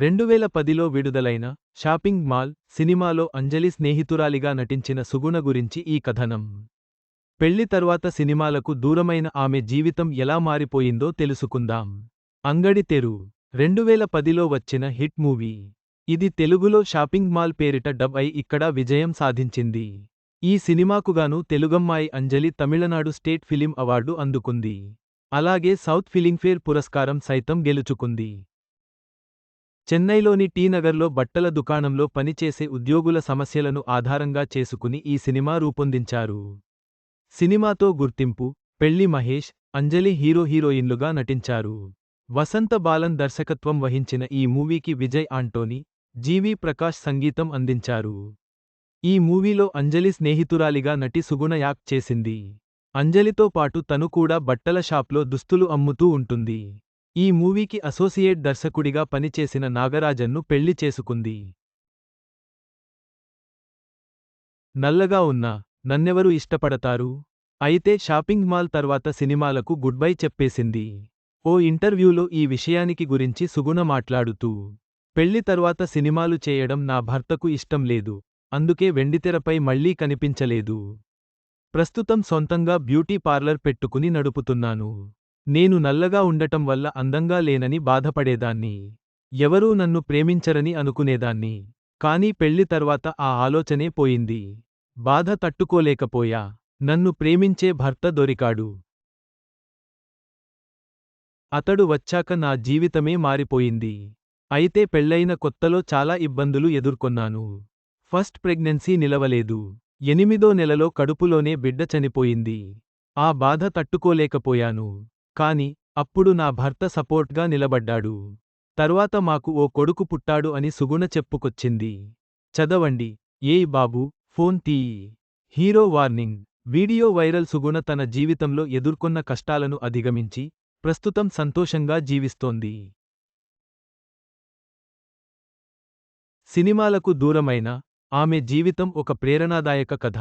రెండువేల పదిలో విడుదలైన షాపింగ్ మాల్ సినిమాలో అంజలి స్నేహితురాలిగా నటించిన సుగుణ గురించి ఈ కథనం. పెళ్ళి తర్వాత సినిమాలకు దూరమైన ఆమె జీవితం ఎలా మారిపోయిందో తెలుసుకుందాం. అంగడి తెరు. రెండువేల పదిలో వచ్చిన హిట్ మూవీ. ఇది తెలుగులో షాపింగ్ మాల్ పేరిట డబ్ అయి ఇక్కడ విజయం సాధించింది. ఈ సినిమాకుగాను తెలుగమ్మాయి Anjali Tamil Nadu state film award అందుకుంది. అలాగే సౌత్ ఫిలింఫేర్ పురస్కారం సైతం గెలుచుకుంది. చెన్నైలోని టీనగర్లో బట్టల దుకాణంలో పనిచేసే ఉద్యోగుల సమస్యలను ఆధారంగా చేసుకుని ఈ సినిమా రూపొందించారు. సినిమాతో గుర్తింపు పెళ్ళి మహేష్ అంజలి హీరో హీరోయిన్లుగా నటించారు. వసంత బాలన్ దర్శకత్వం వహించిన ఈ మూవీకి విజయ్ ఆంటోనీ జీవి ప్రకాష్ సంగీతం అందించారు. ఈ మూవీలో అంజలి స్నేహితురాలిగా నటి సుగుణ యాక్ట్ చేసింది. అంజలితో పాటు తను కూడా బట్టల షాప్లో దుస్తులు అమ్ముతూ ఉంటుంది. ఈ మూవీకి అసోసియేట్ దర్శకుడిగా పనిచేసిన నాగరాజన్ను పెళ్ళి చేసుకుంది. నల్లగా ఉన్న నన్నెవరు ఇష్టపడతారు? అయితే షాపింగ్ మాల్ తర్వాత సినిమాలకు గుడ్బై చెప్పేసింది. ఓ ఇంటర్వ్యూలో ఈ విషయానికి గురించి సుగుణ మాట్లాడుతూ పెళ్ళి తర్వాత సినిమాలు చేయడం నా భర్తకు ఇష్టం లేదు అందుకే వెండితెరపై మళ్ళీ కనిపించలేదు. ప్రస్తుతం సొంతంగా బ్యూటీ పార్లర్ పెట్టుకుని నడుపుతున్నాను. నేను నల్లగా ఉండటం వల్ల అందంగా లేనని బాధపడేదాన్ని. ఎవరూ నన్ను ప్రేమించరని అనుకునేదాన్ని. కానీ పెళ్ళి తర్వాత ఆ ఆలోచనే పోయింది. బాధ తట్టుకోలేకపోయా. నన్ను ప్రేమించే భర్త దొరికాడు. అతడు వచ్చాక నా జీవితమే మారిపోయింది. అయితే పెళ్ళైన కొత్తలో చాలా ఇబ్బందులు ఎదుర్కొన్నాను. ఫస్ట్ ప్రెగ్నెన్సీ నిలవలేదు. ఎనిమిదో నెలలో కడుపులోనే బిడ్డ చనిపోయింది. ఆ బాధ తట్టుకోలేకపోయాను. కాని అప్పుడు నా భర్త సపోర్ట్గా నిలబడ్డాడు. తర్వాత మాకు ఓ కొడుకు పుట్టాడు అని సుగుణ చెప్పుకొచ్చింది. చదవండి. ఏయ్ బాబు ఫోన్ తీయి. Hero warning. Video viral Suguna తన జీవితంలో ఎదుర్కొన్న కష్టాలను అధిగమించి ప్రస్తుతం సంతోషంగా జీవిస్తోంది. సినిమాలకు దూరమైన ఆమె జీవితం ఒక ప్రేరణాదాయక కథ.